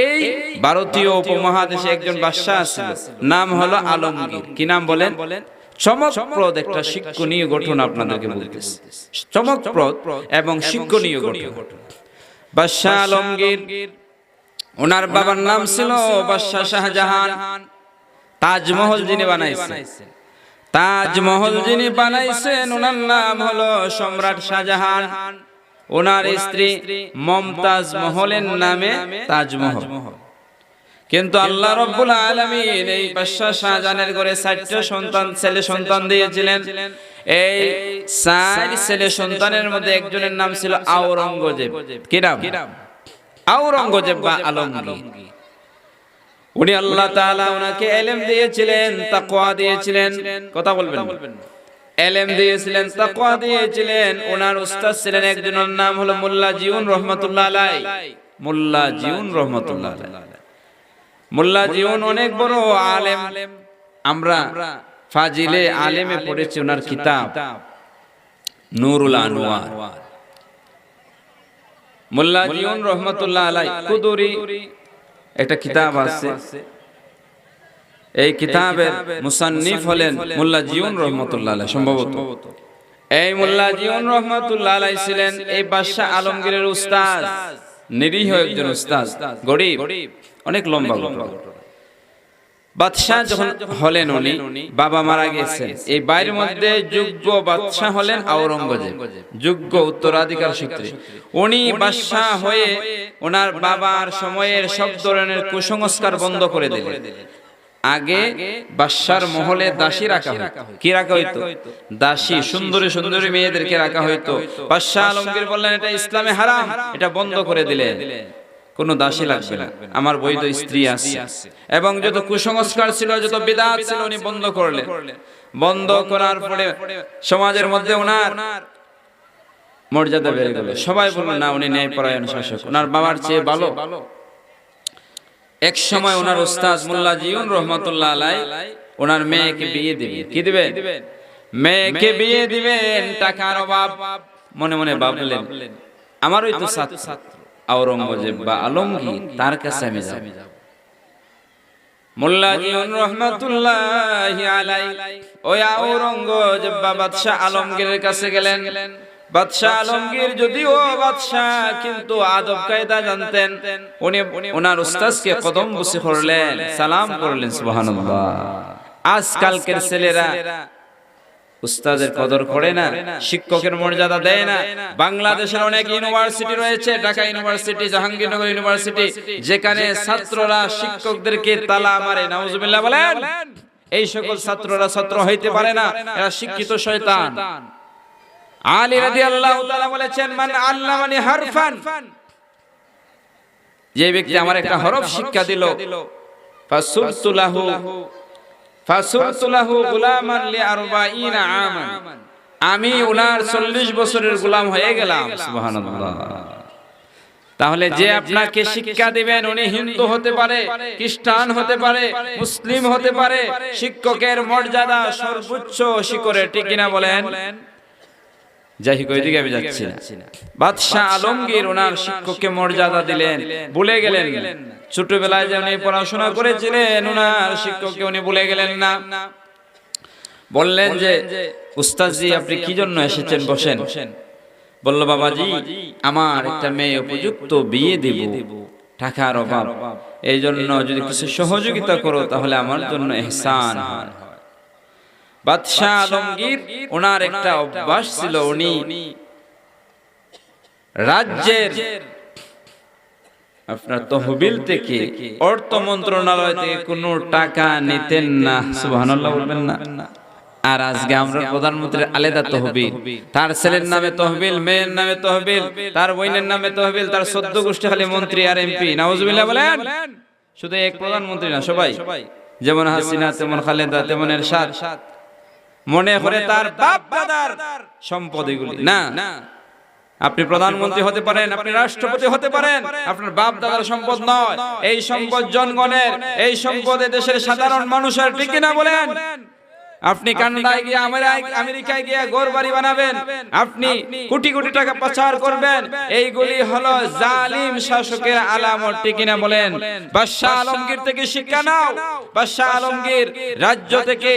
এই ভারতীয় উপমহাদেশে একজন বাদশাহ ছিল নাম হলো আলমগীর। কি নাম বলেন? চমকপ্রদ একটা শিক্ষণীয় ঘটনা আপনাদেরকে বলতেছি। চমকপ্রদ এবং শিক্ষণীয় ঘটনা। বাদশাহ আলমগীর, ওনার বাবার নাম ছিল বাদশাহ শাহজাহান। তাজমহল যিনি বানাইছেন। তাজমহল যিনি বানাইছেন, ওনার নাম হলো সম্রাট শাহজাহান। ওনার স্ত্রী মমতাজ মহলের নামে তাজমহল। কিন্তু আল্লাহ রব্বুল আলামিন এই বাদশাহ শাহজাহানের ঘরে চারটা সন্তান ছেলে সন্তান দিয়েছিলেন। এই চার ছেলে সন্তানের মধ্যে একজনের নাম ছিল আওরঙ্গজেব। কি নাম? আওরঙ্গজেব বা আলমগীর। উনি আল্লাহ তাআলা ওনাকে এলেম দিয়েছিলেন তাকওয়া দিয়েছিলেন। কথা বলবেন। এলেম দিয়েছিলেন, তাকওয়া দিয়েছিলেন। ওনার উস্তাদ ছিলেন একজনের নাম হলো মোল্লা জিউন রহমাতুল্লাহ আলাই মোল্লা জিউন রহমাতুল্লাহ আলাই মোল্লা জিউন অনেক বড় আলেম। আমরা ফাজিলে আলেমে পড়েছি ওনার কিতাব, নুরুল আনোয়ার। মোল্লা জিউন রহমাতুল্লাহ আলাই কুদুরি একটা কিতাব আছে। এই কিতাবের মুসান্নিফ হলেন মোল্লা জিউন রহমতুল্লাহ সম্ভবত। এই মোল্লা জিউন রহমতুল্লাহ ছিলেন এই বাদশাহ আলমগীরের উস্তাদ, নিরীহ একজন উস্তাদ, গরিব, অনেক লম্বা ঘটনা। বাদশাহ যখন হলেন উনি, বাবা মারা এই মধ্যে যোগ্য বাদশাহ হলেন আওরঙ্গজেব, যোগ্য উত্তরাধিকার সূত্রে। উনি বাদশাহ হয়ে ওনার বাবার সময়ের সব ধরনের কুসংস্কার বন্ধ করে দিলেন। আগে বাদশার মহলে দাসী রাখা হতো কি রাখা হইতো? দাসী সুন্দরী সুন্দরী মেয়েদেরকে রাখা হইতো। বাদশাহ আলমগীর বললেন এটা ইসলামে হারাম। এটা বন্ধ করে দিলেন। কোনো দাসী লাগবে না। আমার বৈধ স্ত্রী আছে। এবং যত কুসংস্কার ছিল যত বিদাত ছিল উনি বন্ধ করলেন। বন্ধ করার পরে সমাজের মধ্যে ওনার মর্যাদা বেড়ে গেল। সবাই বলল না উনি ন্যায়পরায়ণ শাসক। ওনার বাবার চেয়ে ভালো। এক সময় ওনার ওস্তাদ মোল্লা জিউন রহমতুল্লাহ আলাই ওনার মেয়েকে বিয়ে দিবে। কি দিবেন? মেয়েকে বিয়ে দিবেন টাকার অভাব। মনে মনে ভাবলেন আমারই তো ছাত্র। আওরঙ্গজেব বা আলমগীর তার কাছে আমি যাব। মোল্লা জিউন রহমতুল্লাহ আলাই ওই আওরঙ্গজেব বা বাদশাহ আলমগীরের কাছে গেলেন। বাদশাহ আলমগীর যদিও বাদশাহ, কিন্তু আদব কায়দা জানতেন। উনি ওনার কদম বসে সালাম করলেন, সুবহানাল্লাহ। আজকালকের ছেলেরা উস্তাদের কদর করে না, শিক্ষকের মর্যাদা দেয় না। বাংলাদেশের অনেক ইউনিভার্সিটি রয়েছে, ঢাকা ইউনিভার্সিটি, জাহাঙ্গীরনগর ইউনিভার্সিটি, যেখানে ছাত্ররা শিক্ষকদেরকে তালা মারে, নাউজুবিল্লাহ বলেন। এই সকল ছাত্ররা ছাত্র হইতে পারে না, এরা শিক্ষিত শয়তান। আলী রাদিয়াল্লাহু তাআলা বলেছেন মান আল্লামানি হারফান। যে ব্যক্তি আমার একটা হরফ শিক্ষা দিল ফাসুলতু লাহু। ফাসুলতু লাহু। গুলামান লিআরবাঈনা আমান। আমি ওনার 40 বছরের গোলাম হয়ে গেলাম সুবহানাল্লাহ। তাহলে যে আপনাকে শিক্ষা দিবেন উনি হিন্দু হতে পারে খ্রিস্টান হতে পারে মুসলিম হতে পারে শিক্ষকের মর্যাদা সর্বোচ্চ শিখরে ঠিক কিনা বলেন? যাই হোক ওইদিকে আমি যাচ্ছি না। বাদশাহ আলমগীর ওনার শিক্ষককে মর্যাদা দিলেন। ভুলে গেলেন। ছোটবেলায় যে উনি পড়াশোনা করেছিলেন ওনার শিক্ষককে উনি ভুলে গেলেন না। বললেন যে উস্তাদজি আপনি কি জন্য এসেছেন? বসেন। বলল বাবাজি আমার একটা মেয়ে উপযুক্ত বিয়ে দেব। টাকার অভাব। এই জন্য যদি কিছু সহযোগিতা করো তাহলে আমার জন্য এহসান হয়। বাদশাহ আলমগীর ওনার একটা অভ্যাস ছিল উনি রাজ্যের আপনার তহবিল থেকে অর্থ মন্ত্রণালয় থেকে কোনো টাকা নিতেন না সুবহানাল্লাহ বলবেন না। আর আজকে আমরা প্রধানমন্ত্রীর আলাদা তহবিল তার ছেলের নামে তহবিল মেয়ের নামে তহবিল তার বোনের নামে তহবিল তার সদ্য গোষ্ঠী খালি মন্ত্রী আর এমপি নাউজুবিল্লাহ বলেন। শুধু এক প্রধানমন্ত্রী না সবাই। যেমন হাসিনা তেমন খালেদা তেমন এরশাদ। মনে করে তার বাপ দাদার সম্পদ এগুলি না আপনি প্রধানমন্ত্রী হতে পারেন আপনি রাষ্ট্রপতি হতে পারেন আপনার বাপ দাদার সম্পদ নয়। এই সম্পদ জনগণের এই সম্পদ দেশের সাধারণ মানুষের ঠিক না বলেন? আপনি কানাডায় গিয়ে আমেরিকায়- আমেরিকায় গিয়ে ঘর বাড়ি বানাবেন। আপনি কোটি কোটি টাকা প্রচার করবেন। এইগুলি হলো জালিম শাসকের আলামত ঠিক কিনা বলেন? বাদশাহ আলমগীর থেকে শিক্ষা নাও। বাদশাহ আলমগীর রাজ্য থেকে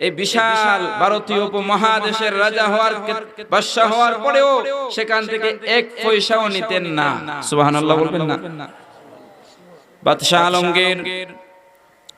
এই বিশাল ভারতীয় উপমহাদেশের রাজা হওয়ার বাদশাহ হওয়ার পরেও সেখান থেকে এক পয়সাও নিতেন না। সুবহানাল্লাহ বলবেন না। বাদশাহ আলমগীর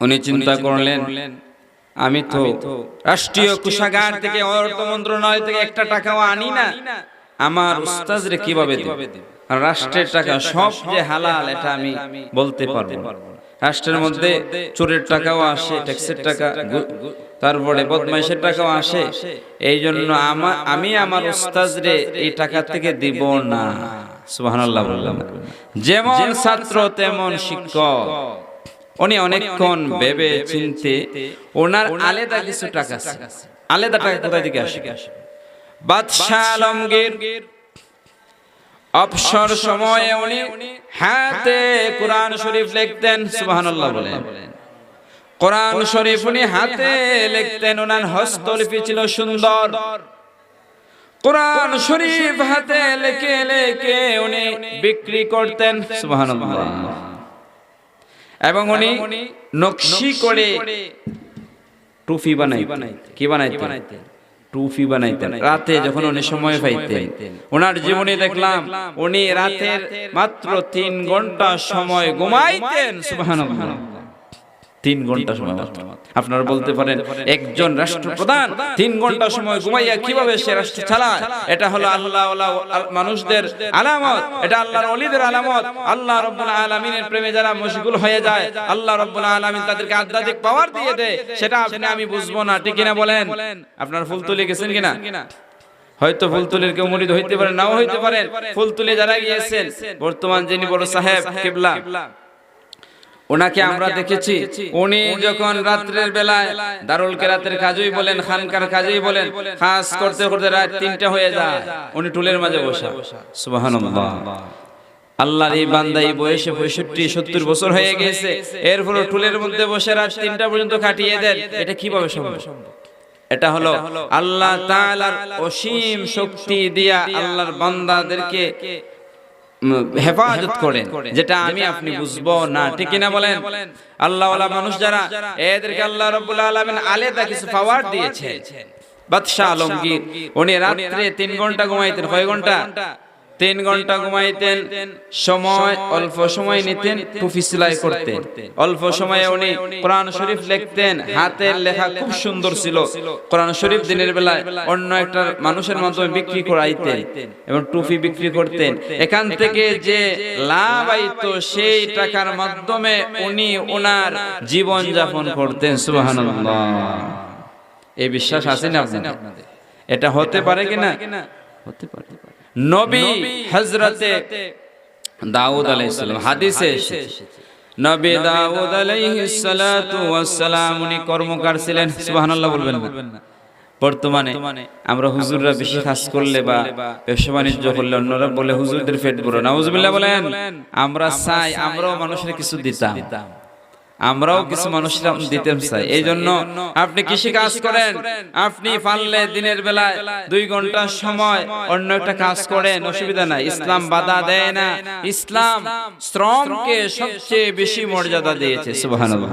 উনি চিন্তা করলেন আমি তো রাষ্ট্রীয় কোষাগার থেকে অর্থ মন্ত্রণালয় থেকে একটা টাকাও আনি না। আমার উস্তাজরে কীভাবে দেব? আর রাষ্ট্রের টাকা সব যে হালাল এটা আমি বলতে পারব না। রাষ্ট্রের মধ্যে চোরের টাকাও আসে ট্যাক্সের টাকা তারপরে বদমাইশের টাকাও আসে। এই জন্য আমা- আমি আমার উস্তাজরে এই টাকা থেকে দিব না। সুবহানাল্লাহ বললাম। যেমন ছাত্র তেমন শিক্ষক। উনি অনেকক্ষণ ভেবে চিনতে ওনার আলাদা কিছু টাকা আছে। আলাদা টাকা কোথায় থেকে আসে? বাদশাহ আলমগীর। অবসর সময়ে উনি হাতে কোরআন শরীফ লিখতেন সুবহানাল্লাহ বলেন। কোরআন শরীফ উনি হাতে লিখতেন ওনার হস্তলিপি ছিল সুন্দর। কোরআন শরীফ হাতে লেখে লেখে উনি বিক্রি করতেন সুবহানাল্লাহ। এবং উনি নকশি করে টুফি বানাই কি বানাইতেন? টুফি বানাইতেন। রাতে যখন উনি সময় পাইতেন। ওনার জীবনে দেখলাম উনি রাতের মাত্র তিন ঘণ্টা সময় ঘুমাইতেন। সুবহানাল্লাহ। তিন ঘণ্টা সময় মাত্র। আপনারা বলতে পারেন একজন রাষ্ট্রপ্রধান তিন ঘণ্টা সময় ঘুমাইয়া কীভাবে সে রাষ্ট্র চালায়? এটা হলো আল্লাহ মানুষদের আলামত। এটা আল্লাহর অলিদের আলামত। আল্লাহ রব্বুল আলমিনের প্রেমে যারা মশগুল হয়ে যায় আল্লাহ রব্বুল আলমিন তাদেরকে আধ্যাত্মিক পাওয়ার দিয়ে দেয়। সেটা আপনি আমি বুঝব না। ঠিক কিনা বলেন? আপনার ফুল তুলে গেছেন কিনা? হয়তো ফুলতুলির কেউ মুরিদ হইতে পারে নাও হইতে পারেন ফুলতুলি যারা গিয়েছেন বর্তমান যিনি বড় সাহেব কিবলা। ওনাকে আমরা দেখেছি। উনি যখন রাত্রের বেলায় দারুল কেরাতের কাজই বলেন খানকার কাজই বলেন খাস করতে করতে রাত তিনটা হয়ে যায়। উনি টুলের মাঝে বসা। সুবহানাল্লাহ। আল্লাহর এই বান্দা এই বয়সে পঁয়ষট্টি সত্তর বছর হয়ে গেছে। এরপর টুলের মধ্যে বসে রাত তিনটা পর্যন্ত কাটিয়ে দেন। এটা কীভাবে সম্ভব? এটা হলো আল্লাহ তাআলার অসীম শক্তি দিয়া আল্লাহর বান্দাদেরকে হেফাজত করেন যেটা আমি আপনি বুঝব না ঠিক কিনা বলেন? আল্লাহ মানুষ যারা এদেরকে আল্লাহ রব্বুল আলমিন আলাদা কিছু পাওয়ার দিয়েছে বাদশাহ আলমগীর উনি রাত্রে তিন ঘণ্টা ঘুমাইতেন। কয় ঘণ্টা? তিন ঘণ্টা ঘুমাইতেন, সময়, অল্প সময় নিতেন, টুপি সেলাই করতেন। অল্প সময়ে উনি কোরআন শরীফ লিখতেন, হাতের লেখা খুব সুন্দর ছিল। কোরআন শরীফ দিনের বেলায় অন্য একটা মানুষের মাধ্যমে বিক্রি করাইতেন এবং টুপি বিক্রি করতেন। এখান থেকে যে লাভ আইতো সেই টাকার মাধ্যমে উনি ওনার জীবন যাপন করতেন, সুবহানাল্লাহ। এই বিশ্বাস আছে না আপনাদের? এটা হতে পারে কিনা? হতে পারে। নবী হযরতে দাউদ আলাইহিস সালাম। হাদিসে নবী দাউদ আলাইহিস সালাতু ওয়াস সালাম। উনি কর্মকার ছিলেন। সুবহানাল্লাহ বলবেন না। বর্তমানে আমরা হুজুররা বেশি কাজ করলে বা ব্যবসা বাণিজ্য করলে অন্যরা বলে হুজুরদের পেট বড় নাউজুবিল্লাহ বলেন আমরা চাই আমরাও মানুষের কিছু দিতাম। আমরাও কিছু মানুষরা দিতে চাই। এই জন্য আপনি কৃষি কাজ করেন আপনি পারলে দিনের বেলায় দুই ঘণ্টা সময় অন্য একটা কাজ করেন অসুবিধা নাই। ইসলাম বাধা দেয় না। ইসলাম শ্রমকে সবচেয়ে বেশি মর্যাদা দিয়েছে সুবহানাল্লাহ।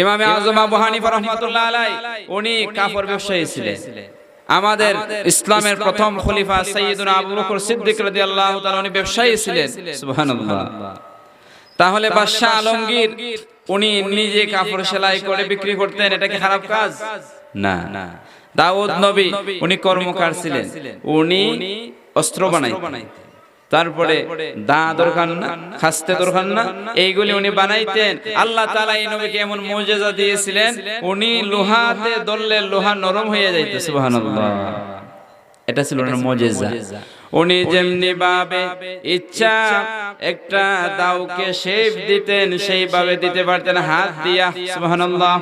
ইমামে আজম আবু হানিফা রাহমাতুল্লাহ আলাই উনি কাপড় ব্যবসায়ী ছিলেন। আমাদের ইসলামের প্রথম খলিফা সাইয়্যিদুনা আবু বকর সিদ্দিক রাদিয়াল্লাহু তাআলা উনি ব্যবসায়ী ছিলেন। সুবহানাল্লাহ। তাহলে বাদশাহ আলমগীর উনি নিজে কাপড় সেলাই করে বিক্রি করতেন এটা কি খারাপ কাজ? না না। দাউদ নবী উনি কর্মকার ছিলেন। উনি অস্ত্র বানাইতেন। তারপরে দা দরকার না খাস্তে দরকার না এইগুলি উনি বানাইতেন। আল্লাহ তাআলা এই নবীকে এমন মুজিজা দিয়েছিলেন উনি লোহাতে দললে লোহা নরম হয়ে যাইতো সুবহানাল্লাহ। এটা ছিল ওনার মুজিজা। উনি যেমনি ভাবে ইচ্ছা একটা দাউকে শেপ দিতেন সেইভাবে দিতে পারতেন হাত দিয়া সুবহানাল্লাহ।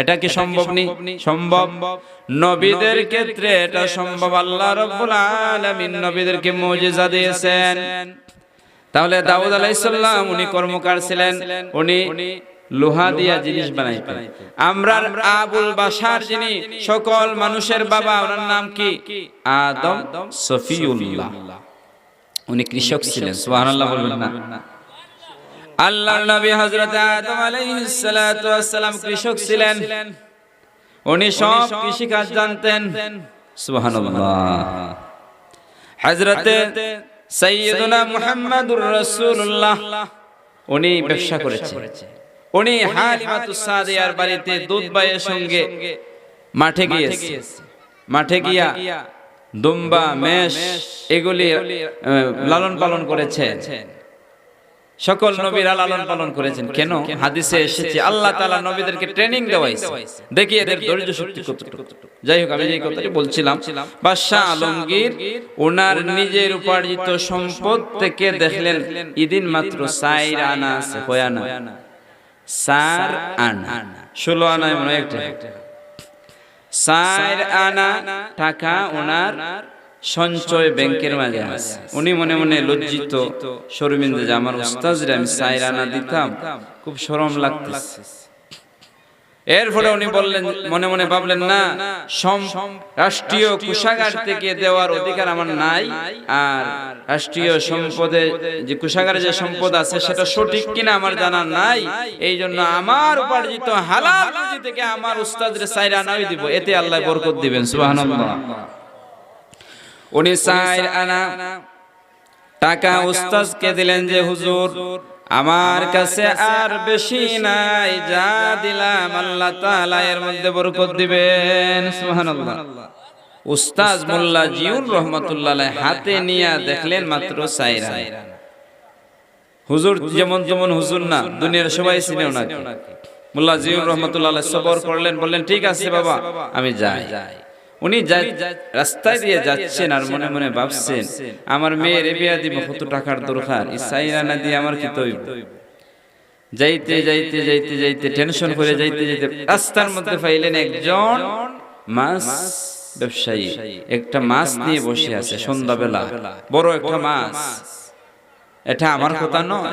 এটা কি সম্ভব নি? সম্ভব নবীদের ক্ষেত্রে এটা সম্ভব। আল্লাহ রাব্বুল আলামিন নবীদেরকে মুজিজা দিয়েছেন। তাহলে দাউদ আলাইহিস সালাম উনি কর্মকার ছিলেন। উনি লোহা দিয়া জিনিস বানাইতেন আমরার আবুল বাসার যিনি সকল মানুষের বাবা ওনার নাম কি? আদম সফিউল্লাহ। উনি কৃষক ছিলেন সুবহানাল্লাহ বলবেন না। আল্লাহর নবী হযরত আদম আলাইহিস সালাতু ওয়াস সালাম কৃষক ছিলেন। উনি সব কৃষি কাজ জানতেন। সুবহানাল্লাহ। হযরতে সাইয়্যিদুনা মুহাম্মাদুর রাসূলুল্লাহ। উনি ব্যবসা করেছেন। উনি হালিমাতুস সাদিয়ার বাড়িতে দুধ বাইয়ের সঙ্গে মাঠে গিয়েছে। মাঠে গিয়া দুম্বা মেষ এগুলি লালন পালন করেছেন। সকল নবীরা লালন পালন করেছেন। কেন? হাদিসে এসেছে আল্লাহ তাআলা নবীদেরকে ট্রেনিং দেওয়াইছে। দেখি এদের ধৈর্য শক্তি কতটুকু। যাই হোক আমি যে কথাটি বলছিলাম বাদশাহ আলমগীর ওনার নিজের উপার্জিত সম্পদ থেকে দেখলেন ইদিন মাত্র সাইর আনা আছে কয় আনা সার আনা। ষোলো আনায় মনে একটা। সার আনা টাকা ওনার সঞ্চয় ব্যাংকের মাঝে আছে। উনি মনে মনে লজ্জিত। শর্মিন্দা যে আমার উস্তাজরে আমি সাইর আনা দিতাম, খুব সরম লাগতেছে। এরপরে উনি বললেন মনে মনে ভাবলেন না সম রাষ্ট্রীয় কুষাগার থেকে দেওয়ার অধিকার আমার নাই আর রাষ্ট্রীয় সম্পদে যে কুষাগারে যে সম্পদ আছে সেটা সঠিক কিনা আমার জানা নাই এই জন্য আমার উপার্জিত হালাল রুজি থেকে আমার উস্তাদের সাইর আনাই দিব এতে আল্লাহ বরকত দিবেন সুবহানাল্লাহ। উনি সাইর আনা টাকা উস্তাদকে দিলেন যে হুজুর আমার কাছে আর বেশি নাই যা দিলাম আল্লাহ তাআলা এর মধ্যে বরকত দিবেন সুবহানাল্লাহ। উস্তাদ মোল্লা জিউন রহমাতুল্লাহ হাতে নিয়ে দেখলেন মাত্র সাইরা হুজুর যেমন যেমন হুজুর না দুনিয়ার সবাই চিনে ওনাকে। মোল্লা জিউন রহমাতুল্লাহ সবর করলেন বললেন ঠিক আছে বাবা আমি যাই। উনি রাস্তায় দিয়ে যাচ্ছেন আর মনে মনে ভাবছেন আমার মেয়ের বিয়া দিব কত টাকার দরকার ইসাইরা না দিয়ে আমার কি তৈব? যাইতে যাইতে যাইতে যাইতে টেনশন করে যাইতে যাইতে রাস্তার মধ্যে পাইলেন একজন মাছ ব্যবসায়ী একটা মাছ নিয়ে বসে আছে সন্ধ্যাবেলা বড় একটা মাছ। এটা আমার কথা নয়